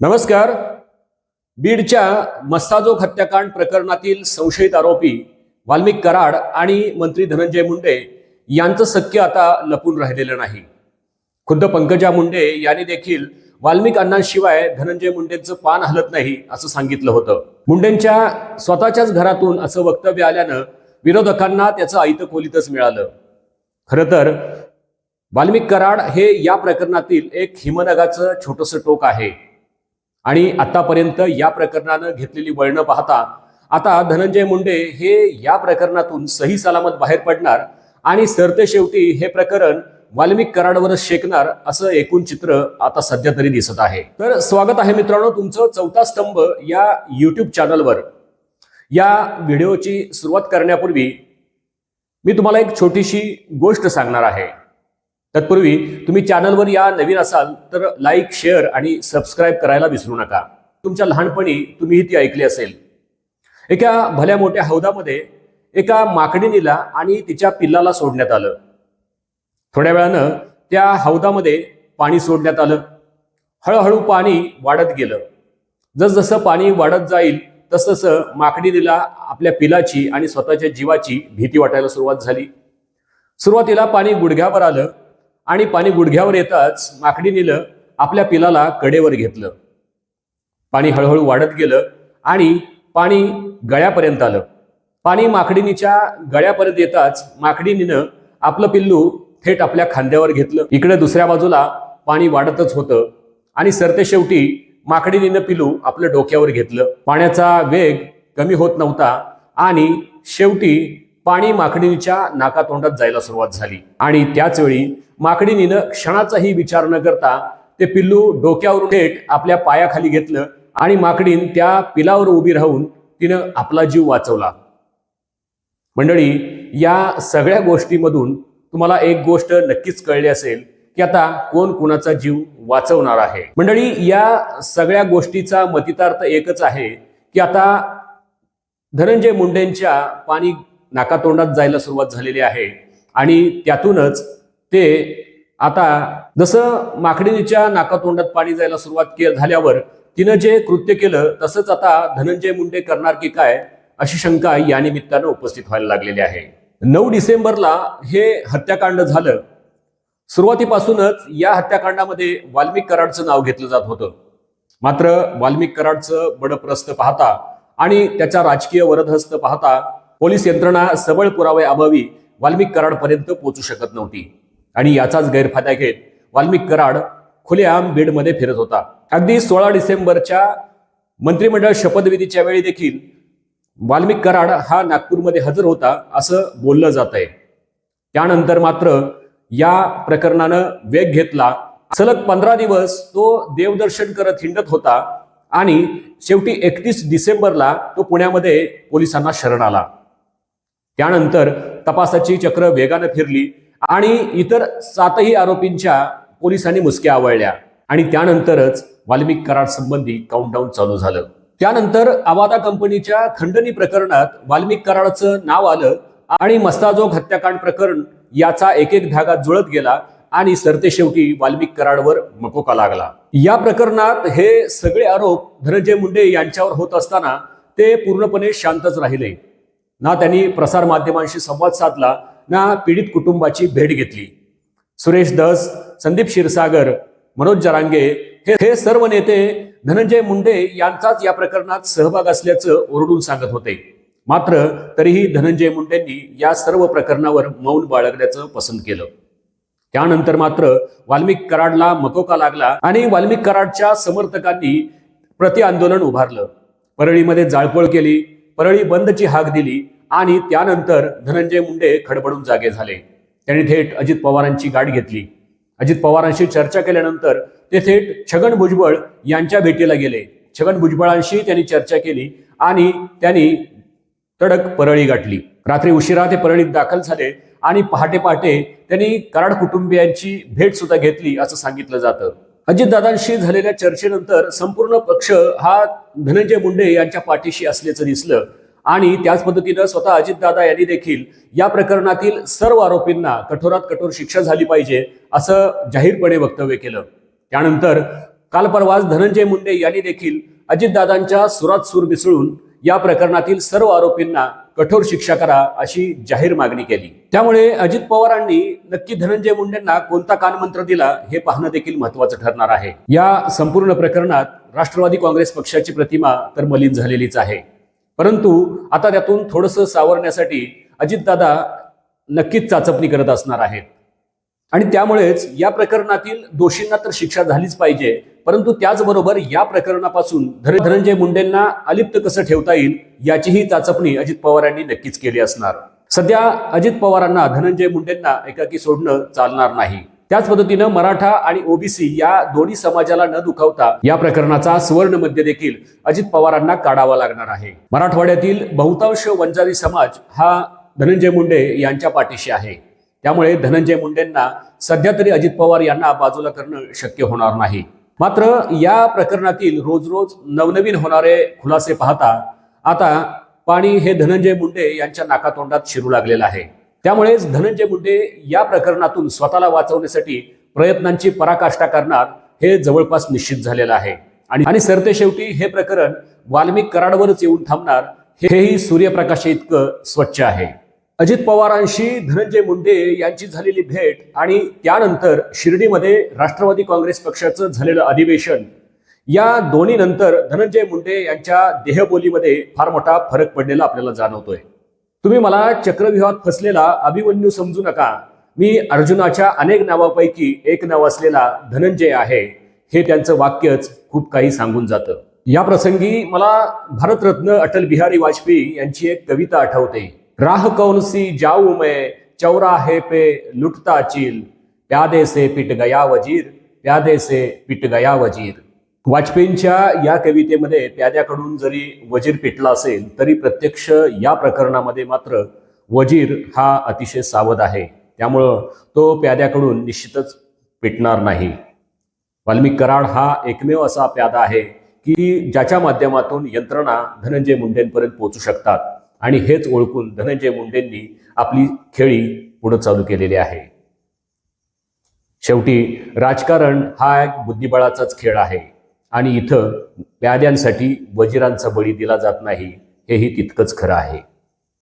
नमस्कार. बीडच्या मस्ताजोग हत्याकांड प्रकरणातील संशयित आरोपी वाल्मिक कराड आणि मंत्री धनंजय मुंडे यांचं सख्य आता लपून राहिलेलं नाही. खुद्द पंकजा मुंडे यांनी देखील वाल्मिक अण्णांशिवाय धनंजय मुंडेंचं पान हलत नाही असं सांगितलं होतं. मुंडेंच्या स्वतःच्याच घरातून असं वक्तव्य आल्यानं विरोधकांना त्याचं आयत खोलीतच मिळालं. खरं तर वाल्मिक कराड हे या प्रकरणातील एक हिमनगाचं छोटंसं टोक आहे. आणि आतापर्यंत या प्रकरणानं घेतलेली वळणं पाहता आता धनंजय मुंडे हे या प्रकरणातून सही सलामत बाहेर पडणार आणि सरते शेवटी हे प्रकरण वाल्मिक कराडवरच शेकणार असं एकूण चित्र आता सध्या तरी दिसत आहे. तर स्वागत आहे मित्रांनो तुमचं चौथा स्तंभ या युट्यूब चॅनलवर. या व्हिडिओची सुरुवात करण्यापूर्वी मी तुम्हाला एक छोटीशी गोष्ट सांगणार आहे. तत्पूर्वी तुम्ही चॅनलवर या नवीन असाल तर लाईक शेअर आणि सबस्क्राईब करायला विसरू नका. तुमच्या लहानपणी तुम्ही ती ऐकली असेल. एका भल्या मोठ्या हौदामध्ये एका माकडीनीला आणि तिच्या पिल्लाला सोडण्यात आलं. थोड्या वेळानं त्या हौदामध्ये पाणी सोडण्यात आलं. हळूहळू पाणी वाढत गेलं. जसजसं पाणी वाढत जाईल तसतसं माकडीनीला आपल्या पिलाची आणि स्वतःच्या जीवाची भीती वाटायला सुरुवात झाली. सुरुवातीला पाणी गुडघ्यावर आलं. आणि पाणी गुडघ्यावर येताच माकडीनीलं आपल्या पिलाला कडेवर घेतलं. पाणी हळूहळू वाढत गेलं आणि पाणी गळ्यापर्यंत आलं. पाणी माकडीनीच्या गळ्यापर्यंत येताच माकडीनीनं आपलं पिल्लू थेट आपल्या खांद्यावर घेतलं. इकडे दुसऱ्या बाजूला पाणी वाढतच होतं आणि सरते शेवटी माकडीनीनं पिलू आपलं डोक्यावर घेतलं. पाण्याचा वेग कमी होत नव्हता आणि शेवटी पाणी माकडीनीच्या नाकातोंडात जायला सुरुवात झाली. आणि त्याचवेळी माकडीनीनं क्षणाचाही विचार न करता ते पिल्लू डोक्यावरून थेट आपल्या पायाखाली घेतलं आणि माकडीन त्या पिलावर उभी राहून तिनं आपला जीव वाचवला. मंडळी या सगळ्या गोष्टीमधून तुम्हाला एक गोष्ट नक्कीच कळली असेल की आता कोण कुणाचा जीव वाचवणार आहे. मंडळी या सगळ्या गोष्टीचा मतितार्थ एकच आहे की आता धनंजय मुंडेंच्या पाणी नाकातोंडात जायला सुरुवात झालेली आहे. आणि त्यातूनच ते आता जसं माकडीच्या नाकातोंडात पाणी जायला सुरुवात के झाल्यावर तिनं जे कृत्य केलं तसंच आता धनंजय मुंडे करणार की काय अशी शंका या निमित्तानं उपस्थित व्हायला लागलेली आहे. नऊ डिसेंबरला हे हत्याकांड झालं. सुरुवातीपासूनच या हत्याकांडामध्ये वाल्मिक कराडचं नाव घेतलं जात होतं. मात्र वाल्मिक कराडचं बडप्रस्त पाहता आणि त्याचा राजकीय वरदहस्त पाहता पोलीस यंत्रणा सबळ पुरावे अभावी वाल्मिक कराडपर्यंत पोहोचू शकत नव्हती. आणि याचाच गैरफायदा घेत वाल्मिक कराड खुलेआम बीडमध्ये फिरत होता. अगदी सोळा डिसेंबरच्या मंत्रिमंडळ शपथविधीच्या वेळी देखील वाल्मिक कराड हा नागपूरमध्ये हजर होता असं बोललं जात आहे त्यानंतर मात्र या प्रकरणानं वेग घेतला. सलग पंधरा दिवस तो देवदर्शन करत हिंडत होता आणि शेवटी एकतीस डिसेंबरला तो पुण्यामध्ये पोलिसांना शरण आला. त्यानंतर तपासाची चक्र वेगानं फिरली आणि इतर सातही आरोपींच्या पोलिसांनी मुसक्या आवळल्या. आणि त्यानंतरच वाल्मिक करार संबंधी काउंटडाऊन चालू झालं. त्यानंतर आवादा कंपनीच्या खंडणी प्रकरणात वाल्मिक कराडचं नाव आलं आणि मस्ताजोग हत्याकांड प्रकरण याचा एक एक धागा जुळत गेला आणि सरते शेवटी वाल्मिक कराडवर मकोका लागला. या प्रकरणात हे सगळे आरोप धनंजय मुंडे यांच्यावर होत असताना ते पूर्णपणे शांतच राहिले. ना त्यांनी प्रसार माध्यमांशी संवाद साधला ना पीडित कुटुंबाची भेट घेतली. सुरेश दस संदीप क्षीरसागर मनोज जरांगे हे हे सर्व नेते धनंजय मुंडे यांचाच या प्रकरणात सहभाग असल्याचं ओरडून सांगत होते. मात्र तरीही धनंजय मुंडेंनी या सर्व प्रकरणावर मौन बाळगण्याचं पसंत केलं. त्यानंतर मात्र वाल्मिक कराडला मकोका लागला आणि वाल्मिक कराडच्या समर्थकांनी प्रति आंदोलन उभारलं. परळीमध्ये जाळपोळ केली परळी बंदची हाक दिली आणि त्यानंतर धनंजय मुंडे खडबडून जागे झाले. त्यांनी थेट अजित पवारांची गाठ घेतली. अजित पवारांशी चर्चा केल्यानंतर ते थेट छगन भुजबळ यांच्या भेटीला गेले. छगन भुजबळांशी त्यांनी चर्चा केली आणि त्यांनी तडक परळी गाठली. रात्री उशिरा ते परळीत दाखल झाले आणि पहाटे पहाटे त्यांनी कराड कुटुंबियांची भेट सुद्धा घेतली असं सांगितलं जातं. अजितदादांशी झालेल्या चर्चेनंतर संपूर्ण पक्ष हा धनंजय मुंडे यांच्या पाठीशी असल्याचं दिसलं. आणि त्याच पद्धतीनं स्वतः अजितदादा यांनी देखील या प्रकरणातील सर्व आरोपींना कठोरात कठोर शिक्षा झाली पाहिजे असं जाहीरपणे वक्तव्य केलं. त्यानंतर काल परवाच धनंजय मुंडे यांनी देखील अजितदादांच्या सुरात सूर मिसळून या प्रकरणातील सर्व आरोपींना कठोर शिक्षा करा अशी जाहीर मागणी केली. त्यामुळे अजित पवारांनी नक्की धनंजय मुंडेंना कोणता कानमंत्र दिला हे पाहणं देखील महत्वाचं ठरणार आहे. या संपूर्ण प्रकरणात राष्ट्रवादी काँग्रेस पक्षाची प्रतिमा तर मलिन झालेलीच आहे. परंतु आता त्यातून थोडंसं सावरण्यासाठी अजितदादा नक्कीच चाचपणी करत असणार आहेत. आणि त्यामुळेच या प्रकरणातील दोषींना तर शिक्षा झालीच पाहिजे परंतु त्याचबरोबर या प्रकरणापासून धन- धनंजय मुंडेंना अलिप्त कसं ठेवता येईल याचीही चाचपणी अजित पवार यांनी नक्कीच केली असणार. सध्या अजित पवारांना धनंजय मुंडेंना एकाकी सोडणं चालणार नाही. त्याच पद्धतीनं मराठा आणि ओबीसी या दोन्ही समाजाला न दुखावता या प्रकरणाचा सुवर्ण मध्य देखील अजित पवारांना काढावा लागणार आहे. मराठवाड्यातील बहुतांश वंजारी समाज हा धनंजय मुंडे यांच्या पाठीशी आहे. त्यामुळे धनंजय मुंडेंना सध्या तरी अजित पवार यांना बाजूला करणं शक्य होणार नाही. मात्र या प्रकरणातील रोज रोज नवनवीन होणारे खुलासे पाहता आता पाणी हे धनंजय मुंडे यांच्या नाकातोंडात शिरू लागलेलं आहे. त्यामुळेच धनंजय मुंडे या प्रकरणातून स्वतःला वाचवण्यासाठी प्रयत्नांची पराकाष्ठा करणार हे जवळपास निश्चित झालेलं आहे. आणि आणि सरते शेवटी हे प्रकरण वाल्मिक कराडवरच येऊन थांबणार हेही सूर्यप्रकाश इतकं स्वच्छ आहे. अजित पवारांशी धनंजय मुंडे यांची झालेली भेट आणि त्यानंतर शिर्डीमध्ये राष्ट्रवादी काँग्रेस पक्षाचं झालेलं अधिवेशन या दोन्ही नंतर धनंजय मुंडे यांच्या देहबोलीमध्ये फार मोठा फरक पडलेला आपल्याला जाणवतोय. तुम्ही मला चक्रव्यूहात फसलेला अभिमन्यू समजू नका. मी अर्जुनाच्या अनेक नावापैकी एक नाव असलेला धनंजय आहे. हे त्यांचं वाक्यच खूप काही सांगून जातं. या प्रसंगी मला भारतरत्न अटल बिहारी वाजपेयी यांची एक कविता आठवते. राह कौन सी जाऊ मैं? चौराहे पे लुटता चील। प्यादे से पिट गया वजीर। प्यादे से पिट गया वजीर। वाजपेयींच्या या कवितेमध्ये प्याद्याकडून जरी वजीर पिटला असेल तरी प्रत्यक्ष या प्रकरणामध्ये मात्र वजीर हा अतिशय सावध आहे. त्यामुळं तो प्याद्याकडून निश्चितच पिटणार नाही. वाल्मिक कराड हा एकमेव असा प्यादा आहे की ज्याच्या माध्यमातून यंत्रणा धनंजय मुंडेंपर्यंत पोहोचू शकतात. आणि हेच ओळखून धनंजय मुंडेंनी आपली खेळी पुढे चालू केलेली आहे. शेवटी राजकारण हा एक बुद्धिबळाचाच खेळ आहे आणि इथं प्याद्यांसाठी वजिरांचा बळी दिला जात नाही हेही तितकंच खरं आहे.